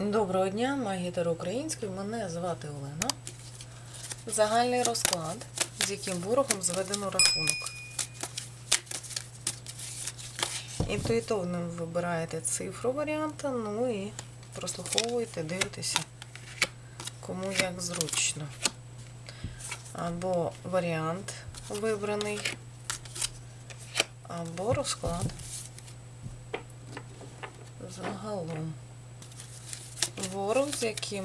Доброго дня, магітер український. Мене звати Олена. Загальний розклад, з яким ворогом зведено рахунок. Інтуїтивно вибираєте цифру варіанта, ну і прослуховуєте, дивитеся, кому як зручно. Або варіант вибраний, або розклад. Загалом. Ворог, з яким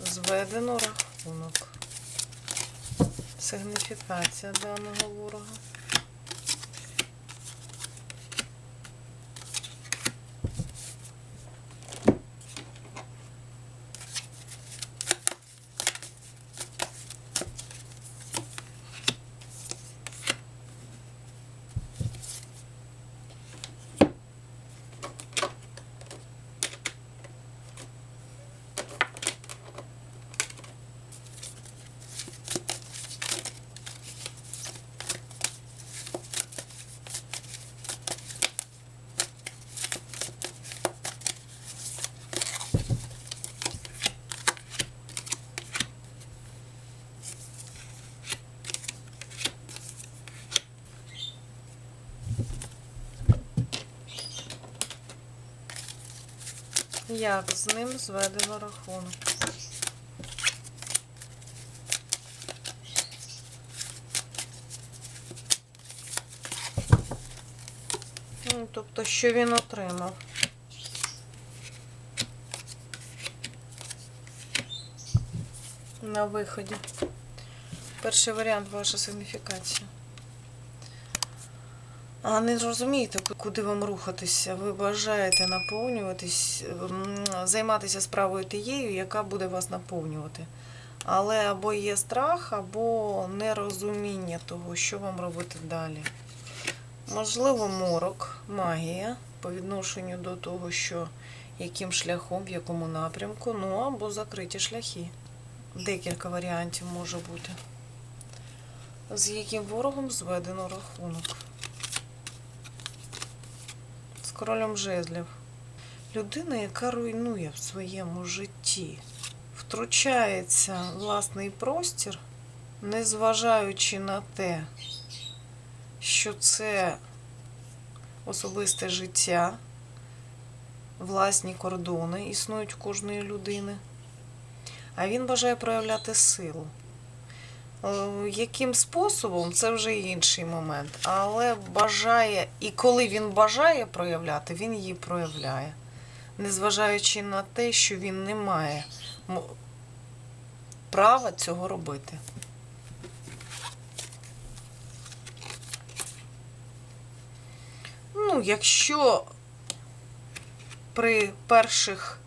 зведено рахунок. Сигніфікація даного ворога. Як з ним зведено рахунок? Ну, тобто, що він отримав? На виході. Перший варіант ваша сигніфікація. А не розумієте, куди вам рухатися. Ви бажаєте наповнюватись, займатися справою тією, яка буде вас наповнювати. Але або є страх, або нерозуміння того, що вам робити далі. Можливо, морок, магія по відношенню до того, що яким шляхом, в якому напрямку, ну або закриті шляхи. Декілька варіантів може бути. З яким ворогом зведено рахунок. Королем жезлів. Людина, яка руйнує в своєму житті, втручається власний простір, незважаючи на те, що це особисте життя, власні кордони існують у кожної людини. А він бажає проявляти силу. Е, Яким способом, це вже інший момент. Але бажає, і коли він бажає проявляти, він її проявляє. Незважаючи на те, що він не має права цього робити. Ну, якщо при перших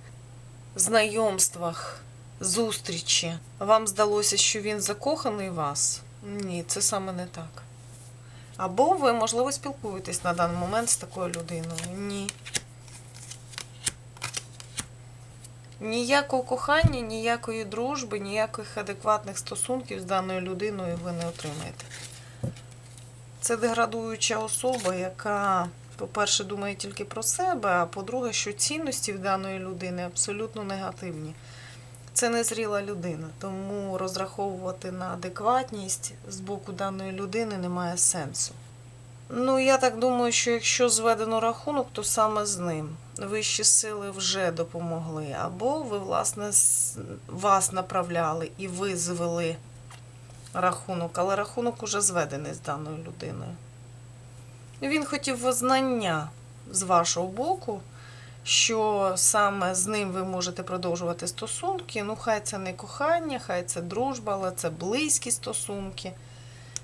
знайомствах, зустрічі вам здалося, що він закоханий вас, ні, це саме не так. Або ви, можливо, спілкуєтесь на даний момент з такою людиною. Ні. Ніякого кохання, ніякої дружби, ніяких адекватних стосунків з даною людиною ви не отримаєте. Це деградуюча особа, яка, по-перше, думає тільки про себе, а по-друге, що цінності в даної людини абсолютно негативні. Це незріла людина, тому розраховувати на адекватність з боку даної людини немає сенсу. Ну, я так думаю, що якщо зведено рахунок, то саме з ним. Вищі сили вже допомогли. Або ви, власне, вас направляли і ви звели рахунок, але рахунок уже зведений з даною людиною. Він хотів визнання з вашого боку, що саме з ним ви можете продовжувати стосунки. Ну, хай це не кохання, хай це дружба, але це близькі стосунки.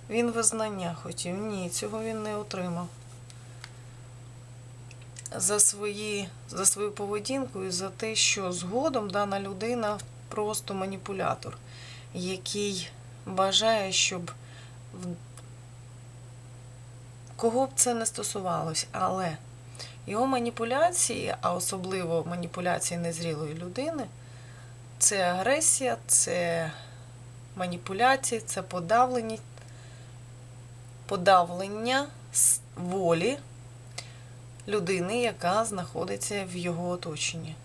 Він визнання хотів. Ні, цього він не отримав. За, свої, за свою поведінку і за те, що згодом дана людина просто маніпулятор, який бажає, щоб кого б це не стосувалось, але його маніпуляції, а особливо маніпуляції незрілої людини, це агресія, це маніпуляції, це подавлення, подавлення волі людини, яка знаходиться в його оточенні.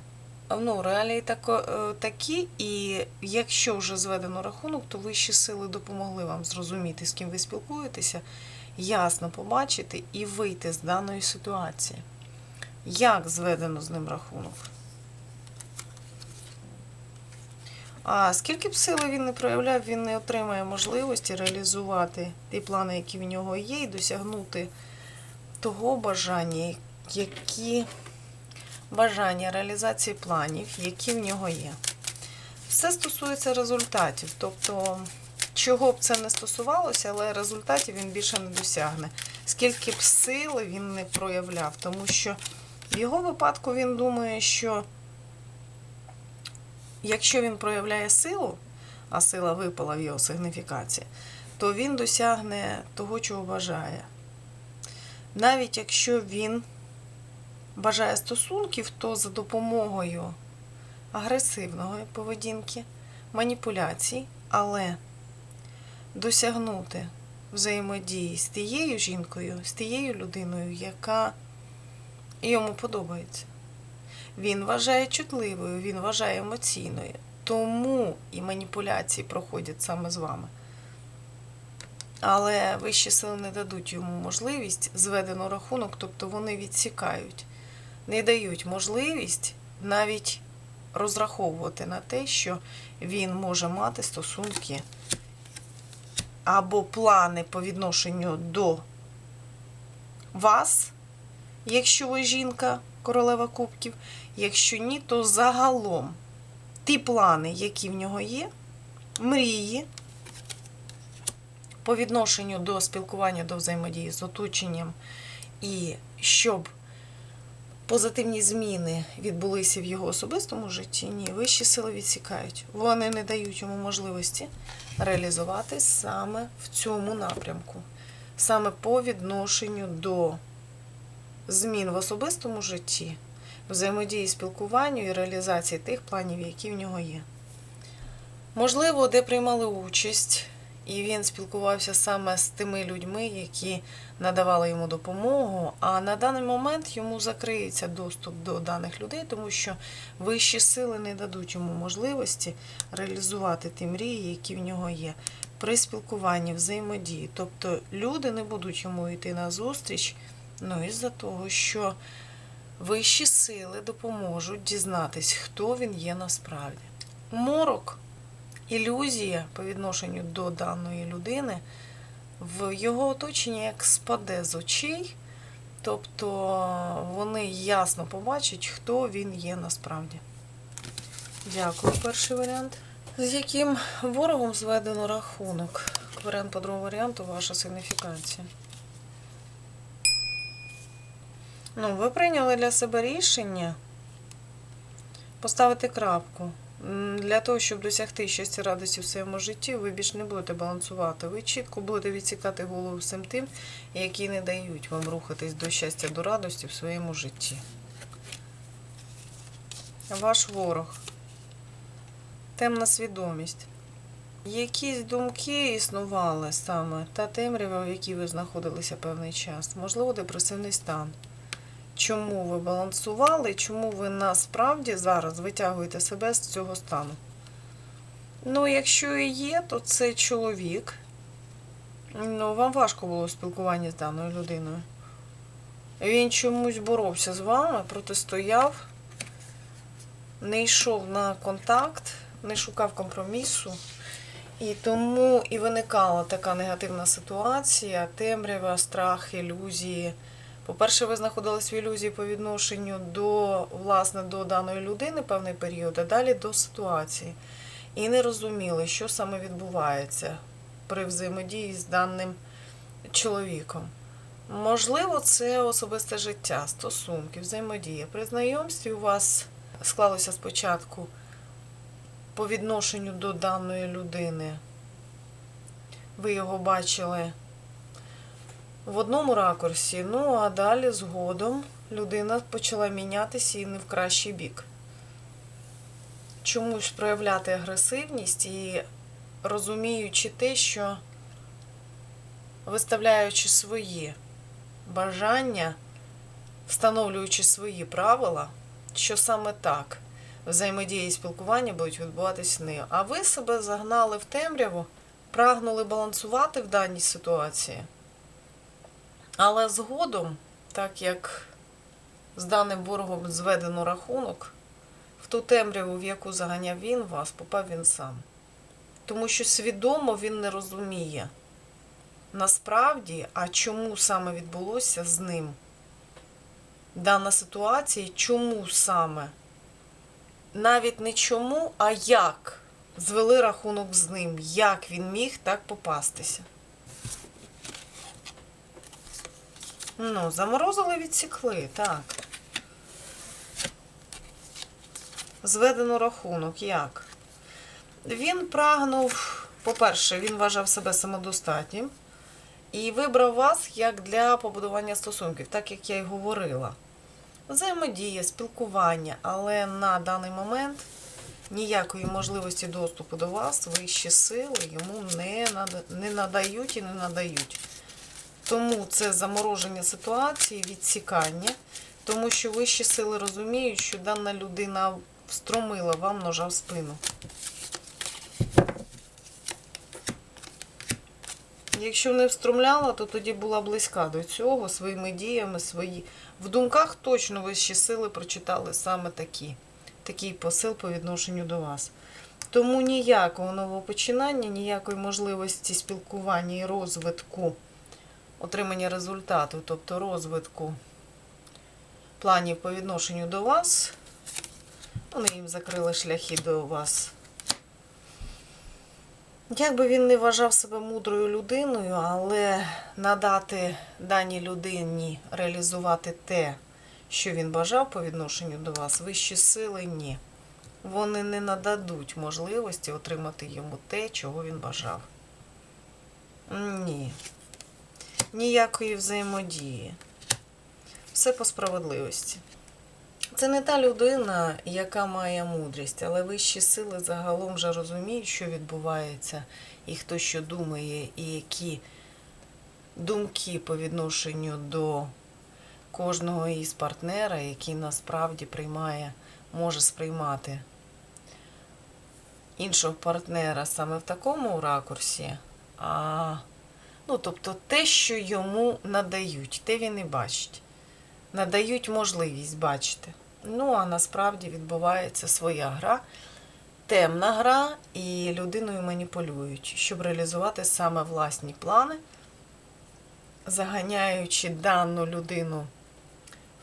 Ну, реалії е, такі, і якщо вже зведено рахунок, то вищі сили допомогли вам зрозуміти, з ким ви спілкуєтеся, ясно побачити і вийти з даної ситуації. Як зведено з ним рахунок? А скільки б сили він не проявляв, він не отримає можливості реалізувати ті плани, які в нього є, і досягнути того бажання, які бажання реалізації планів, які в нього є. Все стосується результатів. Тобто, чого б це не стосувалося, але результатів він більше не досягне. Скільки б сили він не проявляв, тому що в його випадку він думає, що якщо він проявляє силу, а сила випала в його сигніфікації, то він досягне того, чого бажає. Навіть якщо він бажає стосунків, то за допомогою агресивної поведінки, маніпуляцій, але досягнути взаємодії з тією жінкою, з тією людиною, яка йому подобається. Він вважає чутливою, він вважає емоційною. Тому і маніпуляції проходять саме з вами. Але вищі сили не дадуть йому можливість зведено рахунок, тобто вони відсікають, не дають можливість навіть розраховувати на те, що він може мати стосунки або плани по відношенню до вас, якщо ви жінка, королева кубків. Якщо ні, то загалом ті плани, які в нього є, мрії по відношенню до спілкування, до взаємодії з оточенням, і щоб позитивні зміни відбулися в його особистому житті, ні, вищі сили відсікають. Вони не дають йому можливості реалізувати саме в цьому напрямку, саме по відношенню до змін в особистому житті, взаємодії, спілкуванню і реалізації тих планів, які в нього є. Можливо, де приймали участь, і він спілкувався саме з тими людьми, які надавали йому допомогу. А на даний момент йому закриється доступ до даних людей, тому що вищі сили не дадуть йому можливості реалізувати ті мрії, які в нього є. При спілкуванні, взаємодії. Тобто люди не будуть йому йти на зустріч, ну із-за того, що вищі сили допоможуть дізнатись, хто він є насправді. Морок ілюзія по відношенню до даної людини в його оточенні як спаде з очей, тобто вони ясно побачать, хто він є насправді. Дякую, перший варіант. З яким ворогом зведено рахунок? Варіант по другому варіанту ваша сигніфікація. Ну, ви прийняли для себе рішення поставити крапку. Для того, щоб досягти щастя радості в своєму житті, ви більш не будете балансувати. Ви чітко будете відсікати голову всім тим, які не дають вам рухатись до щастя, до радості в своєму житті. Ваш ворог. Темна свідомість. Якісь думки існували саме та темрява, в якій ви знаходилися певний час. Можливо, депресивний стан чому ви балансували, чому ви насправді зараз витягуєте себе з цього стану. Ну, якщо і є, то це чоловік. Ну, вам важко було спілкування з даною людиною. Він чомусь боровся з вами, протистояв, не йшов на контакт, не шукав компромісу. І тому і виникала така негативна ситуація, темрява, страх, ілюзії. По-перше, ви знаходились в ілюзії по відношенню до власне до даної людини певний період, а далі до ситуації. І не розуміли, що саме відбувається при взаємодії з даним чоловіком. Можливо, це особисте життя, стосунки, взаємодія. При знайомстві у вас склалося спочатку по відношенню до даної людини. Ви його бачили в одному ракурсі, ну а далі згодом людина почала мінятися і не в кращий бік. Чомусь проявляти агресивність і розуміючи те, що виставляючи свої бажання, встановлюючи свої правила, що саме так взаємодія і спілкування будуть відбуватися нею. А ви себе загнали в темряву, прагнули балансувати в даній ситуації. Але згодом, так як з даним ворогом зведено рахунок, в ту темряву, в яку заганяв він вас, попав він сам. Тому що свідомо він не розуміє насправді, а чому саме відбулося з ним дана ситуація, чому саме. Навіть не чому, а як звели рахунок з ним, як він міг так попастися. Ну, заморозили, відсікли, так. Зведено рахунок, як? Він прагнув, по-перше, він вважав себе самодостатнім і вибрав вас як для побудування стосунків, так як я й говорила. Взаємодія, спілкування, але на даний момент ніякої можливості доступу до вас вищі сили йому не, надають і не надають. Тому це замороження ситуації, відсікання, тому що вищі сили розуміють, що дана людина встромила вам ножа в спину. Якщо не встромляла, то тоді була близька до цього своїми діями, свої. В думках точно вищі сили прочитали саме такі, такий посил по відношенню до вас. Тому ніякого новопочинання, ніякої можливості спілкування і розвитку, отримання результату, тобто розвитку планів по відношенню до вас, вони їм закрили шляхи до вас. Як би він не вважав себе мудрою людиною, але надати даній людині реалізувати те, що він бажав по відношенню до вас, вищі сили ні. Вони не нададуть можливості отримати йому те, чого він бажав. Ні. Ніякої взаємодії. Все по справедливості. Це не та людина, яка має мудрість, але вищі сили загалом вже розуміють, що відбувається, і хто що думає, і які думки по відношенню до кожного із партнера, який насправді приймає, може сприймати іншого партнера саме в такому ракурсі. А, ну, тобто те, що йому надають, те він і бачить надають можливість бачити. Ну, а насправді відбувається своя гра, темна гра, і людиною маніпулюють, щоб реалізувати саме власні плани, заганяючи дану людину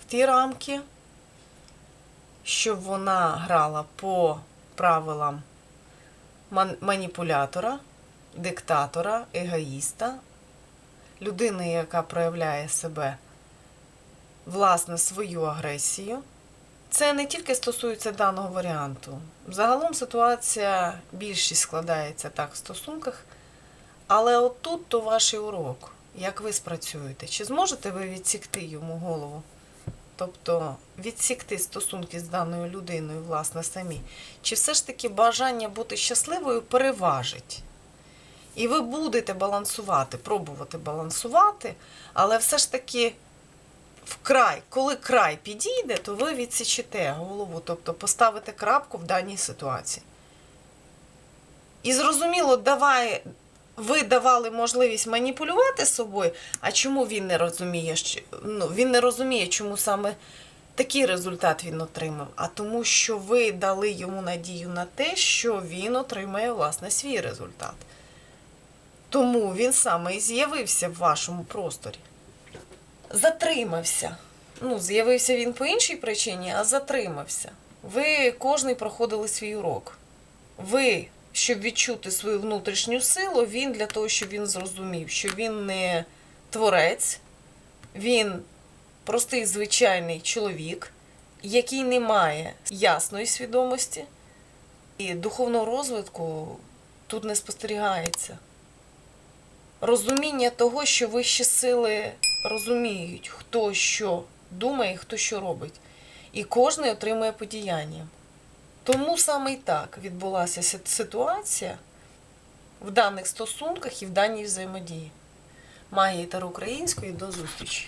в ті рамки, щоб вона грала по правилам ман- маніпулятора, диктатора, егоїста, людини, яка проявляє себе власне свою агресію. Це не тільки стосується даного варіанту. Загалом ситуація більшість складається так в стосунках, але отут то ваш урок. Як ви спрацюєте? Чи зможете ви відсікти йому голову? Тобто відсікти стосунки з даною людиною, власне, самі? Чи все ж таки бажання бути щасливою переважить? І ви будете балансувати, пробувати балансувати, але все ж таки в край, коли край підійде, то ви відсічете голову, тобто поставите крапку в даній ситуації. І зрозуміло, давай, ви давали можливість маніпулювати собою, а чому він не розуміє, що, ну, він не розуміє, чому саме такий результат він отримав, а тому, що ви дали йому надію на те, що він отримає власне свій результат. Тому він саме і з'явився в вашому просторі затримався. Ну, з'явився він по іншій причині, а затримався. Ви кожний проходили свій урок. Ви, щоб відчути свою внутрішню силу, він для того, щоб він зрозумів, що він не творець, він простий звичайний чоловік, який не має ясної свідомості, і духовного розвитку тут не спостерігається розуміння того, що вищі сили розуміють, хто що думає, хто що робить. І кожен отримує подіяння. Тому саме і так відбулася ситуація в даних стосунках і в даній взаємодії. Магії та української до зустрічі!